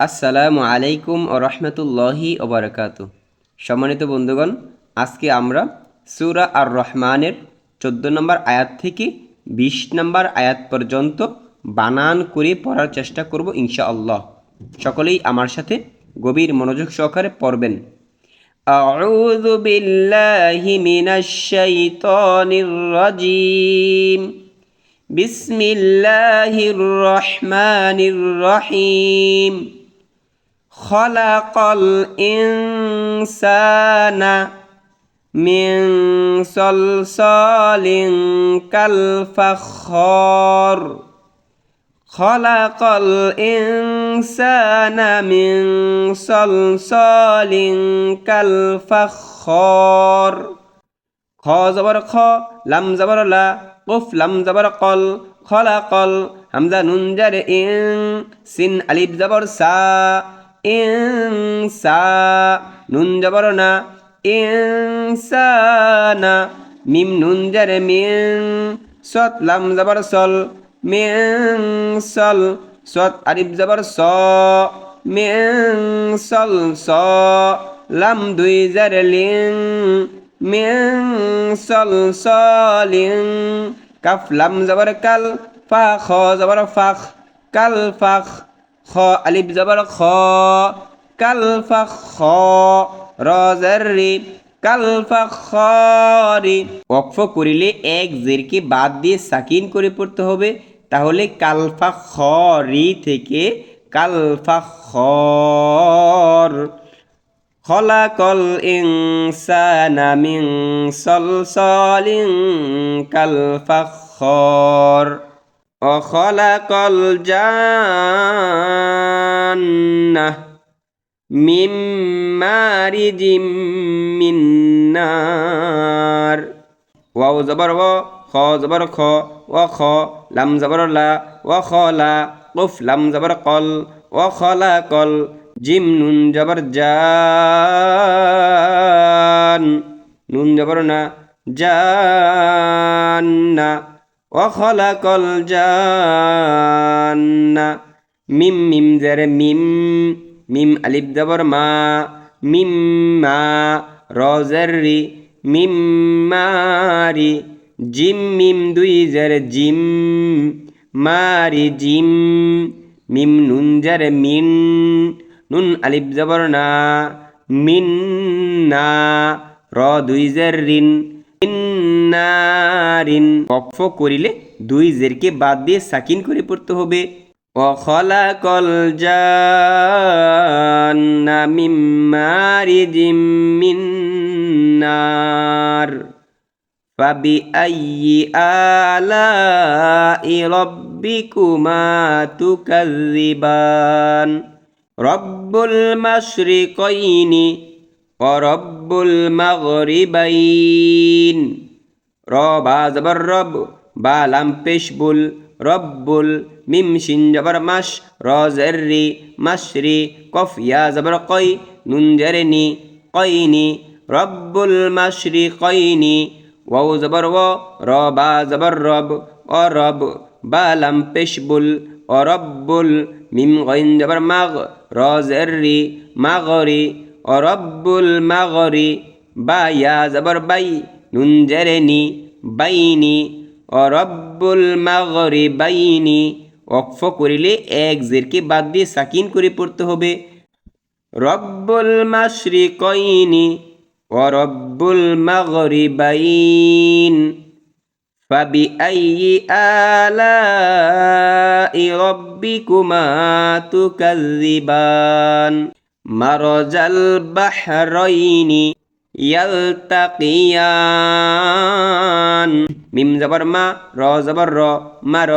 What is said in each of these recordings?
আসসালামু আলাইকুম ও রহমতুল্লাহি ওবরাকাত সম্মানিত বন্ধুগণ আজকে আমরা সুরা আর রহমানের চোদ্দো নম্বর আয়াত থেকে বিশ নম্বর আয়াত পর্যন্ত বানান করে পড়ার চেষ্টা করব ইনশাআল্লাহ সকলেই আমার সাথে গভীর মনোযোগ সহকারে পড়বেন أعوذ بالله من الشيطان الرجيم بسم الله الرحمن الرحيم খলাকল ইনসানা মিং সলসলিং কাল ফাখর খলাকল ইনসানা মিং সলসলিং কাল ফাখর খ জবর খ লাম জবর লা কফ লাম জবর কল খলাকল হামজা নুন জার ইন সিন আলিফ জবর সা ইন সা নুন জবর না, ইনসানা, মিম নুন জার মিন সত লাম জবর সল, মিন সল সত আলিফ জবর স, মিন সল স, লাম দুই জার লিন, মিন সল সলিন কাফ লাম জবর কাল, ফা খ জবর ফাখ, কাল ফাখ। খ, আলিফ জবর খ, কালফা খ, রি কালফা খরি। অক্ষ করিলে এক জেরকে বাদ দিয়ে সাকিন করে পড়তে হবে। তাহলে কালফা খরি থেকে কালফা খর। খলাকল ইনসানা মিন সলসলিন কালফা খর। وخلق الجنة من مارج من نار واو زبر و خا زبر خا وخا لم زبر لا وخلا قف لم زبر قل وخلا قل جم نون زبر جان نون زبر نا جان ওখলাকল জান্না মিম মিম জেরে মিম মিম আলিফ জবর মা, মিম মা রজরি মিম মারি জিম, মিম দুই জেরে জিম মারি জিম, মিম নুন জেরে মিন, নুন আলিফ জবর না, মিন না, র দুই জের রিন রিন কফ করিলে দুই জেরকে বাদ দিয়ে সাকিন করে পড়তে হবে অখলাকল জান্না মিম মারিজিম মিন নার فبأي آلاء ربكما تكذبان رب المشرقين ورب المغربين র বা জবর রব বা লাম পেশবুল রব্বুল মিম শিন জবর মাস র জের রি, কফ ইয়া জবর কই, নুন জের নি কইনি রব্বুল মাসরি কইনি ওয়াও জবর ও র বা জবর রব, অ রব বা লাম পেশবুল অ রব্বুল মিম গইন জবর মাগ র জের রি মাগরি অ রব্বুল মাগরি বা ইয়া জবর বাই নুঞ্জারেনি বাইনি, অরব্বুল মাগরে বাইনি অক্ফ করিলে এক জেরকে বাদ দিয়ে সাকিন করে পড়তে হবে। রব্বুল মাশরি কইনি অরব্বুল মাগরি বাইন ফাবি আইয়ি আলা রব্বিকুমা তুকাজ্জিবান মারজাল বাহরাইনি يلتقيان মিম জবর মা র জবর র মার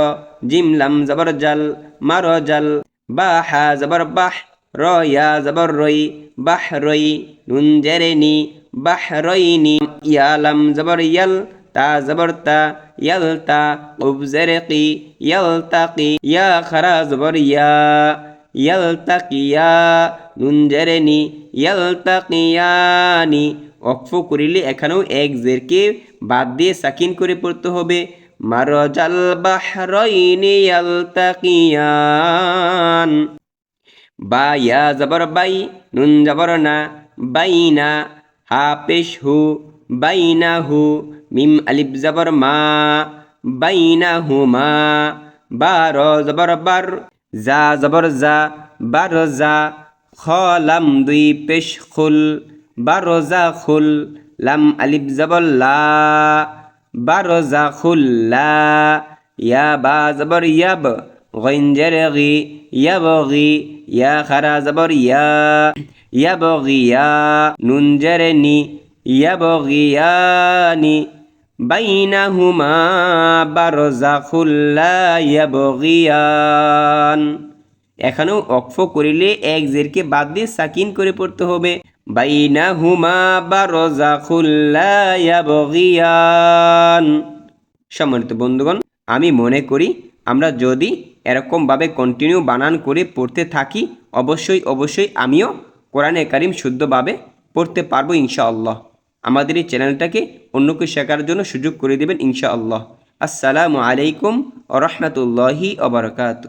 জিম লাম জবর জাল মার জাল বা হা জবর বাহ র ইয়া জবর রই বাহ রই নুন জেরেনি বাহ রইনি ইয়া লাম জবর ইয়াল তা জবর তা ইয়াল তা উব জেরেকি ইয়াল তাকি ইয়া খারা জবর ইয়া ইয়াল তাকিয়া নুন জেরেনি ইয়াল তাকিয়ানি অক্ফ করিলে এখানেও এক জেরকে বাদ দিয়ে সাকিন করে পড়তে হবে। মারজাল বাহরাইনি ইয়ালতাকিয়ান। বা ইয়া জবর বাই, নুন জবর না বাইনা হা পেশ হু বাইনা হু, মিম আলিফ জবর মা বাইনা হু মা, বা র জবর বার, জা জবর জা, বার জা, খ লাম দুই পেশ খুল। বার জা খুল লাম আলিফ জবর লা বার জা খুল লা ইয়া বা জবর ইয়াব غين جرغي يبغي يا خرا زبر يا يبغي يا نون جرني يبغياني بينهما برزخ لا يبغيان এখানেও অক্ফ করিলে এক জেরকে বাদ দিয়ে সাকিন করে পড়তে হবে বাইনা হুমা বা সম্মানিত বন্ধুগণ, আমি মনে করি আমরা যদি এরকমভাবে কন্টিনিউ বানান করে পড়তে থাকি, অবশ্যই অবশ্যই আমিও কোরআনে কারিম শুদ্ধভাবে পড়তে পারব ইনশাআল্লাহ। আমাদের এই চ্যানেলটাকে অন্যকে শেখার জন্য সুযোগ করে দেবেন ইনশাআল্লাহ। আসসালামু আলাইকুম ও রহমতুল্লাহি অবরকাত